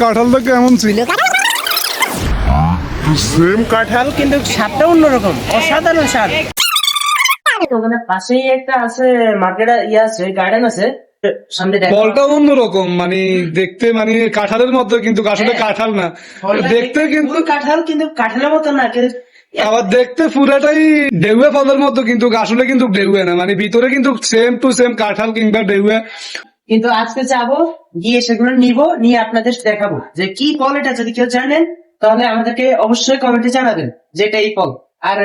কাঁঠালটা কেমন ছিল? সেম কাঁঠাল কিন্তু স্বাদটা অন্যরকম অসাধারণ স্বাদ। ওখানে পাশেই একটা আছে মার্কেট ইয়ে আছে গার্ডেন আছে ফলটা অন্যরকম মানে দেখতে মানে কাঁঠালের মতো কিন্তু আসলে কাঁঠাল না। দেখতে কিন্তু কাঁঠাল কিন্তু কাঁঠালের মতো না কিন্তু আবার দেখতে পুরাটাই ঢেউয়া ফলের মতো কিন্তু আসলে কিন্তু ঢেউয়া না মানে ভিতরে কিন্তু সেম টু সেম কাঁঠাল কিংবা ঢেউয়া কিন্তু আজকে যাব গিয়ে সেগুলো নিব নিয়ে আপনাদের দেখাবো যে কি ফল এটা যদি কেউ জানেন তাহলে আমাদেরকে অবশ্যই কমেন্টে জানাবেন যে এটা এই ফল আর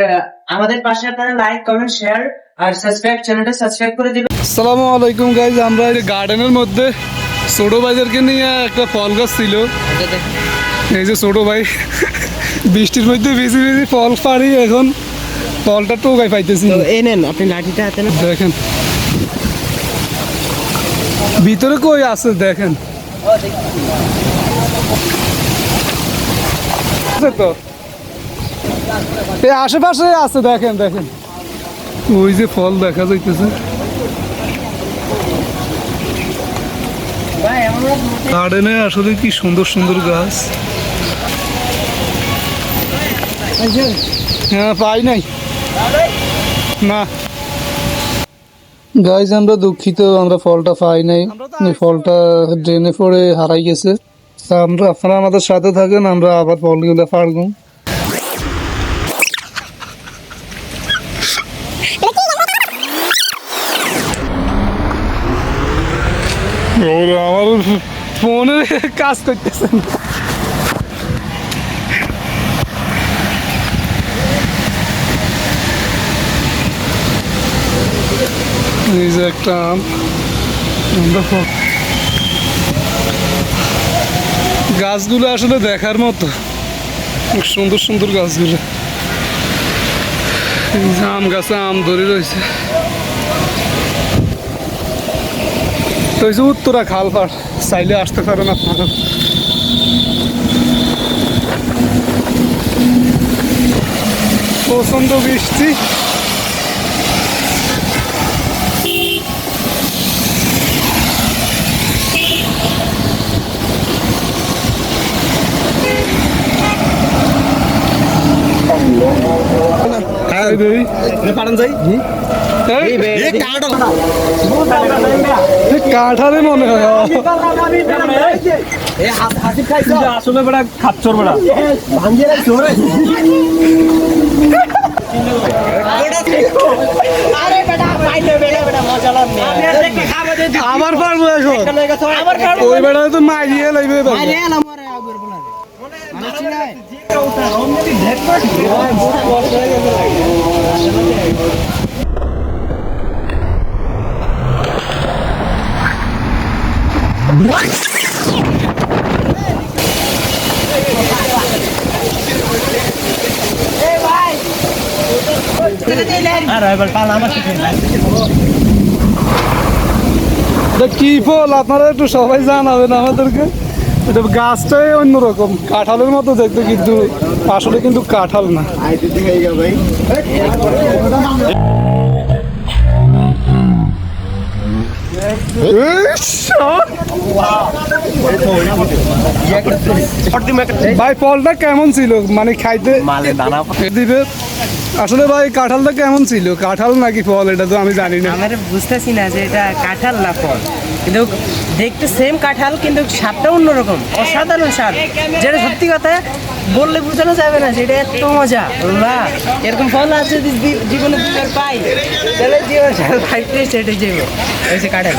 আমাদের পাশে আপনারা লাইক কমেন্ট শেয়ার আর সাবস্ক্রাইব চ্যানেলটা সাবস্ক্রাইব করে দিবেন। আসসালামু আলাইকুম গাইজ আমরা এই গার্ডেনের মধ্যে ছোট ভাইদেরকে নিয়ে একটা ফল গাছ ছিল। এই যে ছোট ভাই বৃষ্টির মধ্যে ভিজি ভিজি ফল পারি এখন ফলটা টোকাই পাইতেছি। তো এই নেন আপনি লাঠিটা হাতে নেন। দেখেন। ভিতরে কই আছে দেখেন? তো? এই আশেপাশে আছে দেখেন দেখেন। ওই যে ফল দেখা যাইতেছে। গার্ডেনে আসলে কি সুন্দর সুন্দর গাছ। হ্যাঁ পাই নাই। না। গাইজ আমরা দুঃখিত আমরা ফলটা পাই নাই। ফলটা ড্রেনে পড়ে হারাই গেছে। তা আমরা আপনারা আমাদের সাথে থাকেন আমরা আবার ফলগুলো পারব। আমার ফোনে কাজ করতেছে না। এই যে একটা আম। ফ- গাছগুলো আসলে দেখার মতো। খুব সুন্দর সুন্দর গাছগুলো। আম গাছে আম ধরে রয়েছে। উত্তরা খাল পাড়, চাইলে আসতে পারেন আপনারা। প্রচণ্ড বৃষ্টি। কাঁঠালে। মনে হয় আসলে বেড়া খাচ্ছর বেড়া। আবার পারব এখন। ওই বেড়ায় তো মারিয়ে লাগবে এবার। এটা কি ফল আপনারা একটু সবাই জানাবেন আমাদেরকে? এটা গাছটাই অন্যরকম। কাঁঠালের মতো দেখতে কিন্তু আসলে কিন্তু কাঁঠাল না। ভাই। ফলটা কেমন ছিল? মানে খাইতে দিবে? আসলে ভাই কাঁঠালটা কেমন ছিল? কাঁঠাল নাকি ফল? এটা তো আমি জানি না। আমরা বুঝতেছি না যে এটা কাঁঠাল না ফল। কিন্তু দেখতে সেম কাঁঠাল কিন্তু স্বাদটা অন্যরকম। অসাধারণ স্বাদ। যেটা সত্যি কথা বললে বোঝানো যাবে না সেটা এত মজা। আল্লাহ এরকম ফল আছে যদি জীবনে পাই তাহলে জীবন খাইতে সেটা জীবন। যে কাঁঠাল।